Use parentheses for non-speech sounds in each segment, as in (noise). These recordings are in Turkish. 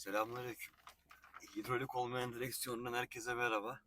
Selamünaleyküm. Hidrolik olmayan direksiyondan herkese merhaba.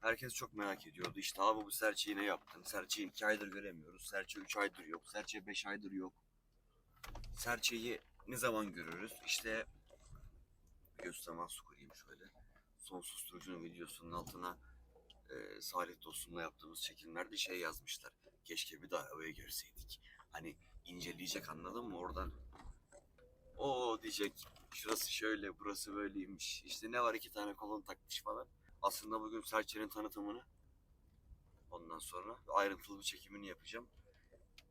Herkes çok merak ediyordu. İşte abi bu serçeyi ne yaptın? Serçeyi 2 aydır göremiyoruz. Serçe 3 aydır yok. Serçe 5 aydır yok. Serçeyi ne zaman görürüz? İşte göz teması kurayım şöyle. Son susturucunun videosunun altına e, Salih dostumla yaptığımız çekimlerde şey yazmışlar. Keşke bir daha arabaya girseydik. Hani inceleyecek anladın mı oradan? O diyecek şurası şöyle burası böyleymiş. İşte ne var iki tane kolon takmış falan. Aslında bugün Serçe'nin tanıtımını ondan sonra ayrıntılı bir çekimini yapacağım.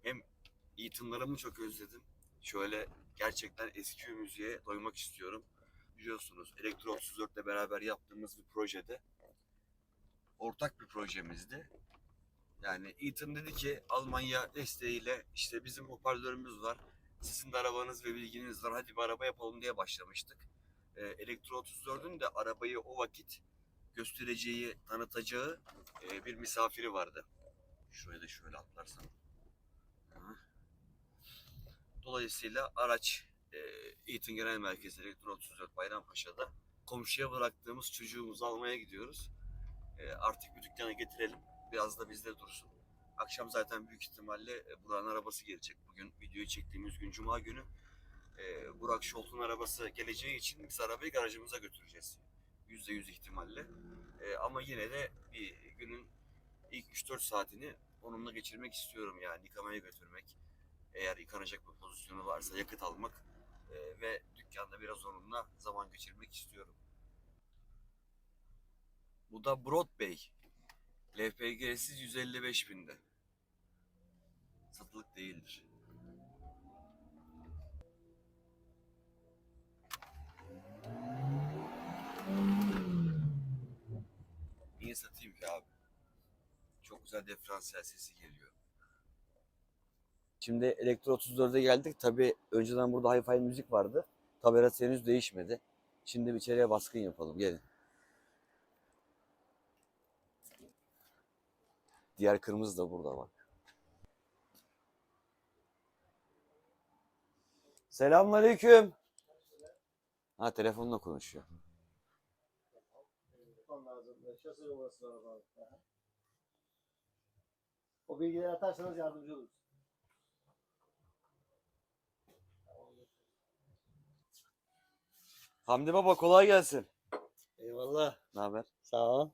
Hem eğitimlerimi çok özledim. Şöyle gerçekten eski müziğe doymak istiyorum. Biliyorsunuz Elektro 34 ile beraber yaptığımız bir projede ortak bir projemizdi. Yani Ethan dedi ki Almanya desteğiyle işte bizim hoparlörümüz var. Sizin de arabanız ve bilginiz var. Hadi bir araba yapalım diye başlamıştık. Ee, Elektro 34'ün de arabayı o vakit göstereceği, tanıtacağı e, bir misafiri vardı. Şuraya da şöyle atlarsam. Dolayısıyla araç e, Eğitim Genel Merkezi Elektro 34 Bayrampaşa'da komşuya bıraktığımız çocuğumuzu almaya gidiyoruz. E, artık bir dükkana getirelim. Biraz da bizde dursun. Akşam zaten büyük ihtimalle e, Burak'ın arabası gelecek. Bugün videoyu çektiğimiz gün Cuma günü. E, Burak Şolt'un arabası geleceği için biz arabayı garajımıza götüreceğiz. Yüzde yüz ihtimalle. E, ama yine de bir günün ilk 3-4 saatini onunla geçirmek istiyorum yani yıkamaya götürmek. Eğer yıkanacak bir pozisyonu varsa yakıt almak ve dükkanda biraz onunla zaman geçirmek istiyorum. Bu da Broad Bey. LPG'siz 155 binde. Satılık değildir. Niye satayım ki abi? Çok güzel diferansiyel sesi geliyor. Şimdi Elektro 34'e geldik. Tabi önceden burada hi-fi müzik vardı. Taberat henüz değişmedi. Şimdi içeriye baskın yapalım. Gelin. Diğer kırmızı da burada bak. Selamünaleyküm. Ha telefonla konuşuyor. O bilgileri atarsanız yardımcı oluruz. Hamdi baba kolay gelsin. Eyvallah. Ne haber? Sağ ol.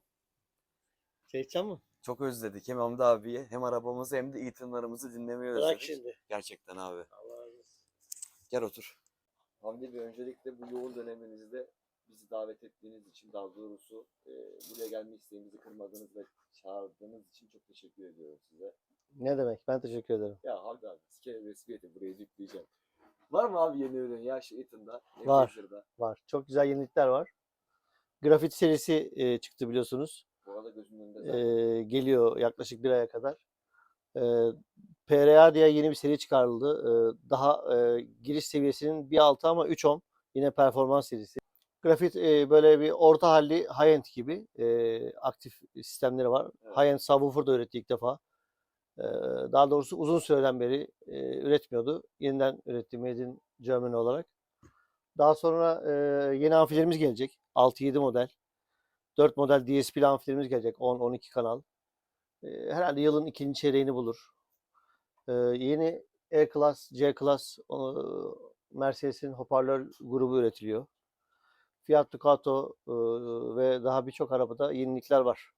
Şey içeceğim mi? Çok özledik hem Hamdi abiyi hem arabamızı hem de eğitimlerimizi dinlemeyi Bırak özledik. şimdi. Gerçekten abi. Allah razı olsun. Gel otur. Hamdi Bey öncelikle bu yoğun döneminizde bizi davet ettiğiniz için daha doğrusu e, buraya gelme isteğimizi kırmadığınız ve çağırdığınız için çok teşekkür ediyorum size. Ne demek? Ben teşekkür ederim. Ya Hamdi abi sikere resmiyeti buraya yükleyeceğim. Var mı abi yeni ürün ya şu Ethan'da? Var. Var. Çok güzel yenilikler var. Grafit serisi e, çıktı biliyorsunuz. Bu arada gözümün önünde zaten. E, geliyor yaklaşık bir aya kadar. E, PRA diye yeni bir seri çıkarıldı. E, daha e, giriş seviyesinin bir altı ama 3.10. Yine performans serisi. Grafit e, böyle bir orta halli high-end gibi e, aktif sistemleri var. Evet. High-end subwoofer da üretti ilk defa. E, daha doğrusu uzun süreden beri e, üretmiyordu. Yeniden üretti Made in Germany olarak. Daha sonra e, yeni amfilerimiz gelecek. 6-7 model. 4 model DSP'li amfilerimiz gelecek. 10-12 kanal. E, herhalde yılın ikinci çeyreğini bulur. E, yeni E-Class, C-Class e, Mercedes'in hoparlör grubu üretiliyor. Fiat Ducato e, ve daha birçok arabada yenilikler var.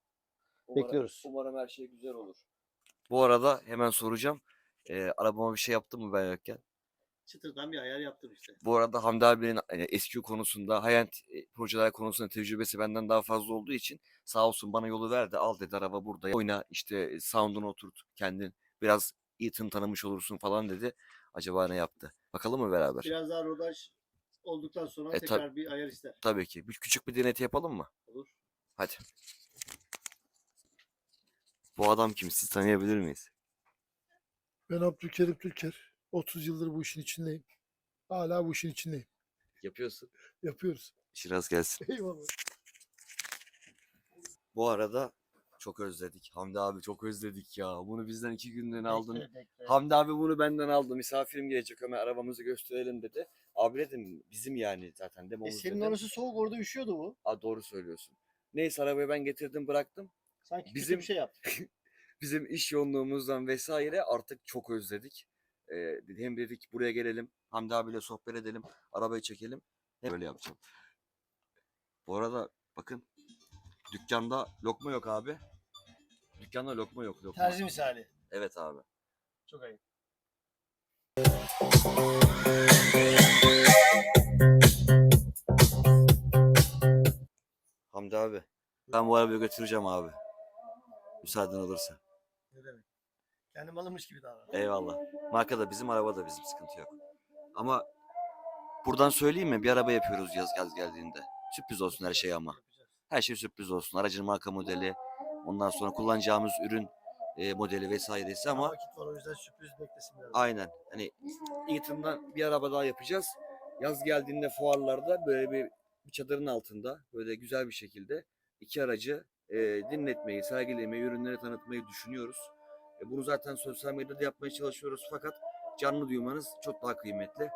Umarım- bekliyoruz. Umarım her şey güzel olur. Bu arada hemen soracağım. Ee, arabama bir şey yaptı mı ben yokken? Çıtırdan bir ayar yaptım işte. Bu arada Hamdi abinin e, eski konusunda, high-end e, projeler konusunda tecrübesi benden daha fazla olduğu için sağ olsun bana yolu verdi. Al dedi araba burada. Oyna işte sound'unu oturt kendin. Biraz Ethan tanımış olursun falan dedi. Acaba ne yaptı? Bakalım mı beraber? Biraz daha rodaj olduktan sonra E, tekrar tab- bir ayar ister. Tabii ki. Bir küçük bir deneti yapalım mı? Olur. Hadi. Bu adam kim? Siz tanıyabilir miyiz? Ben Abdülkerim Türker. 30 yıldır bu işin içindeyim. Hala bu işin içindeyim. Yapıyorsun. Yapıyoruz. Şiraz gelsin. Eyvallah. Bu arada çok özledik. Hamdi abi çok özledik ya. Bunu bizden iki günden aldın. Bekle, bekle. Hamdi abi bunu benden aldı. Misafirim gelecek hemen arabamızı gösterelim dedi. abi dedim bizim yani zaten E demomuz senin dedim. orası soğuk orada üşüyordu bu. Aa, doğru söylüyorsun. Neyse arabayı ben getirdim bıraktım. Sanki Bizim- bir şey yaptı. (laughs) Bizim iş yoğunluğumuzdan vesaire artık çok özledik. Ee, hem dedik buraya gelelim. Hamdi abiyle sohbet edelim. Arabayı çekelim. Hep böyle yapacağım. Bu arada bakın dükkanda lokma yok abi. Dükkanda lokma yok. Lokma. Terzi misali. Evet abi. Çok ayıp. Hamdi abi. Ben bu arabayı götüreceğim abi. Müsaaden olursa. Ne demek? Kendim alınmış gibi davran. Eyvallah. Marka da bizim, araba da bizim. Sıkıntı yok. Ama buradan söyleyeyim mi? Bir araba yapıyoruz yaz gaz geldiğinde. Sürpriz olsun her şey ama. Her şey sürpriz olsun. Aracın marka modeli, ondan sonra kullanacağımız ürün e, modeli vesairesi Ama ama vakit var o yüzden sürpriz beklesin biraz. aynen. Hani Eaton'dan bir araba daha yapacağız. Yaz geldiğinde fuarlarda böyle bir, bir çadırın altında böyle güzel bir şekilde iki aracı e, dinletmeyi, sergilemeyi, ürünleri tanıtmayı düşünüyoruz. E, bunu zaten sosyal medyada yapmaya çalışıyoruz fakat canlı duymanız çok daha kıymetli.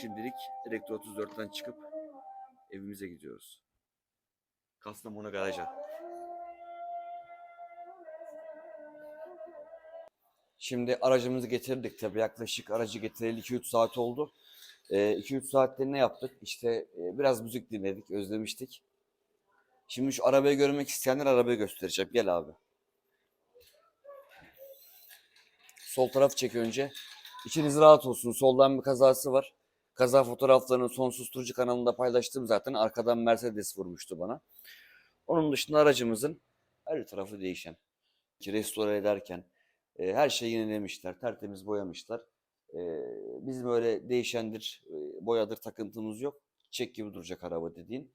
Şimdilik Elektro 34'ten çıkıp evimize gidiyoruz. Kastamonu garaja. Şimdi aracımızı getirdik tabii yaklaşık aracı getireli 2-3 saat oldu. 2-3 saatte ne yaptık? İşte e, biraz müzik dinledik, özlemiştik. Şimdi şu arabayı görmek isteyenler arabayı göstereceğim. Gel abi. Sol tarafı çek önce. İçiniz rahat olsun. Soldan bir kazası var. Kaza fotoğraflarını son susturucu kanalında paylaştım zaten. Arkadan Mercedes vurmuştu bana. Onun dışında aracımızın her tarafı değişen. Restore ederken e, her şeyi yenilemişler. Tertemiz boyamışlar. E, bizim öyle değişendir, e, boyadır takıntımız yok. Çek gibi duracak araba dediğin.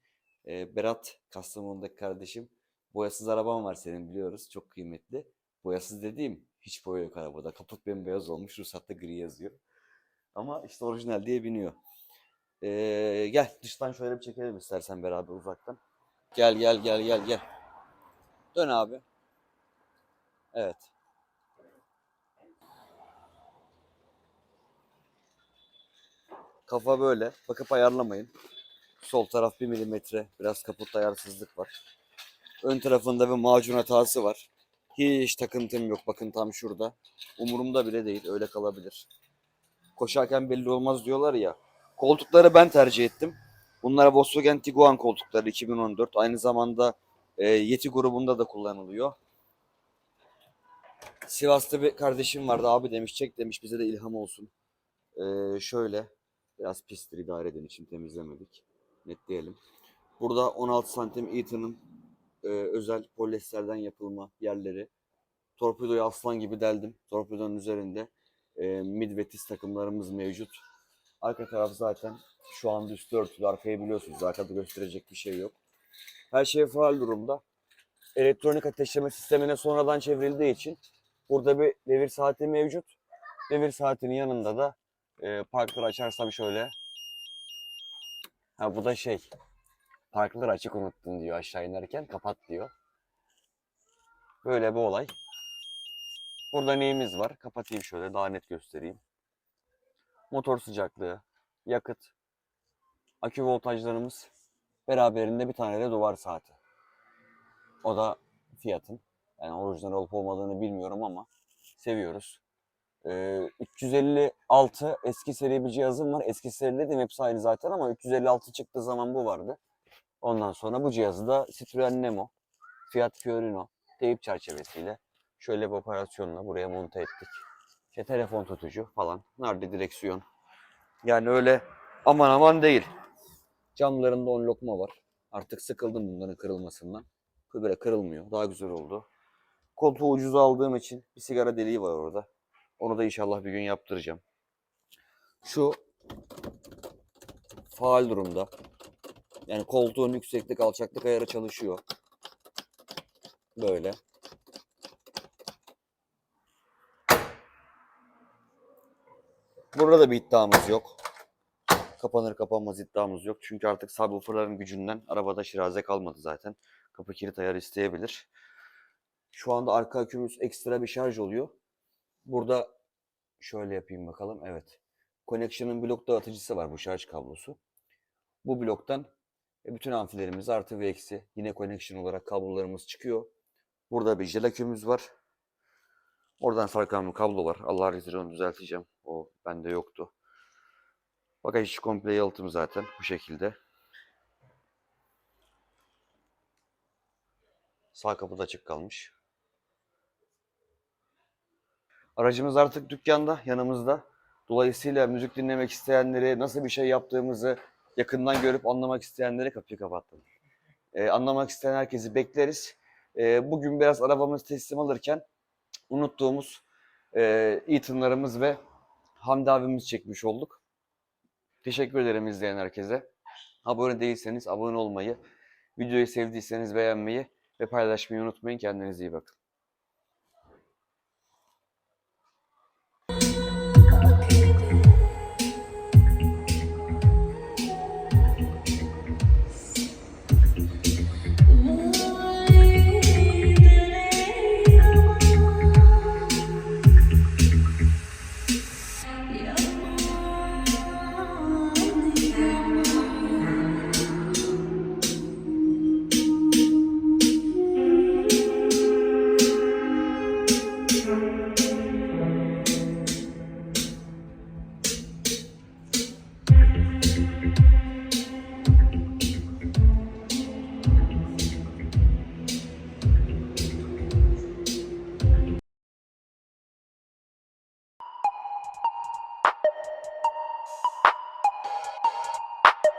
E, Berat Kastamonu'daki kardeşim. Boyasız araban var senin biliyoruz. Çok kıymetli. Boyasız dediğim hiç boya yok arabada. Kaput bembeyaz olmuş. Ruhsatta gri yazıyor. Ama işte orijinal diye biniyor. Ee, gel dıştan şöyle bir çekelim istersen beraber uzaktan. Gel gel gel gel gel. Dön abi. Evet. Kafa böyle. Bakıp ayarlamayın. Sol taraf 1 milimetre. Biraz kaputta ayarsızlık var. Ön tarafında bir macun hatası var. Hiç takıntım yok. Bakın tam şurada. Umurumda bile değil. Öyle kalabilir. Koşarken belli olmaz diyorlar ya. Koltukları ben tercih ettim. Bunlar Volkswagen Tiguan koltukları 2014. Aynı zamanda e, Yeti grubunda da kullanılıyor. Sivas'ta bir kardeşim vardı. Abi demiş çek demiş bize de ilham olsun. E, şöyle biraz pistir idare edin için temizlemedik. Netleyelim. Burada 16 santim Eaton'ın özel polyesterden yapılma yerleri. Torpidoyu aslan gibi deldim. Torpidonun üzerinde e, mid ve tiz takımlarımız mevcut. Arka taraf zaten şu anda üstü örtülü. Arkayı biliyorsunuz. Arkada gösterecek bir şey yok. Her şey faal durumda. Elektronik ateşleme sistemine sonradan çevrildiği için burada bir devir saati mevcut. Devir saatinin yanında da e, parkları açarsam şöyle. Ha bu da şey. Parkları açık unuttun diyor aşağı inerken. Kapat diyor. Böyle bir olay. Burada neyimiz var? Kapatayım şöyle daha net göstereyim. Motor sıcaklığı, yakıt, akü voltajlarımız beraberinde bir tane de duvar saati. O da fiyatın. Yani orijinal olup olmadığını bilmiyorum ama seviyoruz. Ee, 356 eski seri bir cihazım var. Eski seri dedim hepsi aynı zaten ama 356 çıktığı zaman bu vardı. Ondan sonra bu cihazı da Citroen Nemo, Fiat Fiorino teyip çerçevesiyle şöyle bir operasyonla buraya monte ettik. İşte telefon tutucu falan. Nerede direksiyon? Yani öyle aman aman değil. Camlarında on lokma var. Artık sıkıldım bunların kırılmasından. Böyle kırılmıyor. Daha güzel oldu. Koltuğu ucuz aldığım için bir sigara deliği var orada. Onu da inşallah bir gün yaptıracağım. Şu faal durumda. Yani koltuğun yükseklik alçaklık ayarı çalışıyor. Böyle. Burada da bir iddiamız yok. Kapanır kapanmaz iddiamız yok. Çünkü artık subwooferların gücünden arabada şiraze kalmadı zaten. Kapı kilit ayarı isteyebilir. Şu anda arka akümüz ekstra bir şarj oluyor. Burada şöyle yapayım bakalım. Evet. Connection'ın blok dağıtıcısı var bu şarj kablosu. Bu bloktan e, bütün amfilerimiz artı ve eksi yine connection olarak kablolarımız çıkıyor. Burada bir jelakümüz var. Oradan bir kablo var. Allah razı olsun düzelteceğim. O bende yoktu. Bagaj içi komple yalıtım zaten bu şekilde. Sağ kapı da açık kalmış. Aracımız artık dükkanda, yanımızda. Dolayısıyla müzik dinlemek isteyenleri, nasıl bir şey yaptığımızı yakından görüp anlamak isteyenlere kapıyı kapattım. Ee, anlamak isteyen herkesi bekleriz. Ee, bugün biraz arabamızı teslim alırken unuttuğumuz e, Ethan'larımız ve Hamdi abimiz çekmiş olduk. Teşekkür ederim izleyen herkese. Abone değilseniz abone olmayı, videoyu sevdiyseniz beğenmeyi ve paylaşmayı unutmayın. Kendinize iyi bakın.